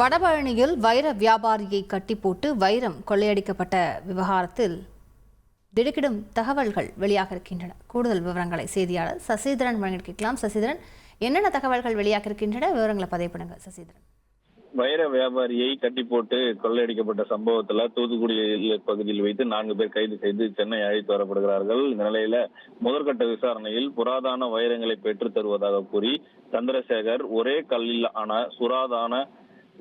வடபழனியில் வைர வியாபாரியை கட்டி போட்டு வைரம் கொள்ளையடிக்கப்பட்ட விவகாரத்தில் திடுக்கிடும் தகவல்கள் வெளியாக இருக்கின்றன. கூடுதல் விவரங்களை செய்தியாளர் சசிதரன் வழங்கி கேட்கலாம். சசிதரன் என்னென்ன தகவல்கள் வெளியாக இருக்கின்றன? விவரங்களை பதிவு பண்ணுங்க சசிதரன். வைர வியாபாரியை கட்டி போட்டு கொள்ளையடிக்கப்பட்ட சம்பவத்துல தூத்துக்குடி பகுதியில் வைத்து நான்கு பேர் கைது செய்து சென்னை அழைத்து வரப்படுகிறார்கள். இந்த நிலையில முதற்கட்ட விசாரணையில் புராதான வைரங்களை பெற்றுத் தருவதாக கூறி சந்திரசேகர் ஒரே கல்லில் ஆன சுராதான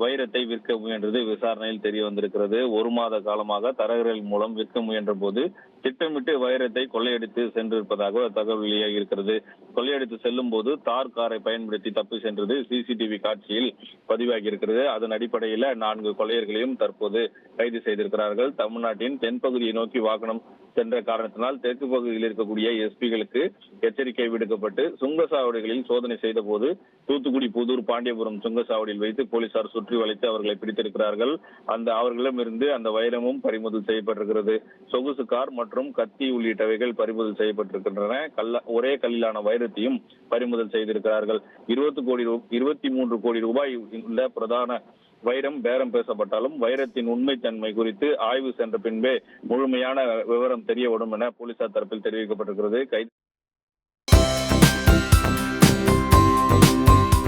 வைரத்தை விற்க முயன்றது விசாரணையில் தெரிய வந்திருக்கிறது. ஒரு மாத காலமாக தரகர்கள் மூலம் விற்க முயன்ற போது திட்டமிட்டு வைரத்தை கொள்ளையடித்து சென்றிருப்பதாக தகவல் வெளியாகி இருக்கிறது கொள்ளையடித்து செல்லும் போது தார் காரை பயன்படுத்தி தப்பி சென்றது சிசிடிவி காட்சியில் பதிவாகி இருக்கிறது அதன் அடிப்படையில் நான்கு கொள்ளையர்களையும் தற்போது கைது செய்திருக்கிறார்கள். தமிழ்நாட்டின் தென்பகுதியை நோக்கி வாகனம் சென்ற காரணத்தினால் தெற்கு பகுதியில் இருக்கக்கூடிய எஸ்பிகளுக்கு எச்சரிக்கை விடுக்கப்பட்டு சுங்கசாவடிகளில் சோதனை செய்த போது தூத்துக்குடி புதூர் பாண்டியபுரம் சுங்கசாவடியில் வைத்து போலீசார் சுற்று சுற்றி வளைத்து அவர்களை பிடித்திருக்கிறார்கள். அந்த அவர்களிடம் இருந்து அந்த வைரமும் பறிமுதல் செய்யப்பட்டிருக்கிறது. சொகுசு கார் மற்றும் கத்தி உள்ளிட்டவைகள் பறிமுதல் செய்யப்பட்டிருக்கின்றன. கல்ல ஒரே கல்லிலான வைரத்தையும் பறிமுதல் செய்திருக்கிறார்கள். இருபத்தி கோடி இருபத்தி மூன்று கோடி ரூபாய் உள்ள பிரதான வைரம் பேரம் பேசப்பட்டாலும் வைரத்தின் உண்மைத்தன்மை குறித்து ஆய்வு சென்ற பின்பே முழுமையான விவரம் தெரிய வரும் என போலீசார் தரப்பில் தெரிவிக்கப்பட்டிருக்கிறது. கைது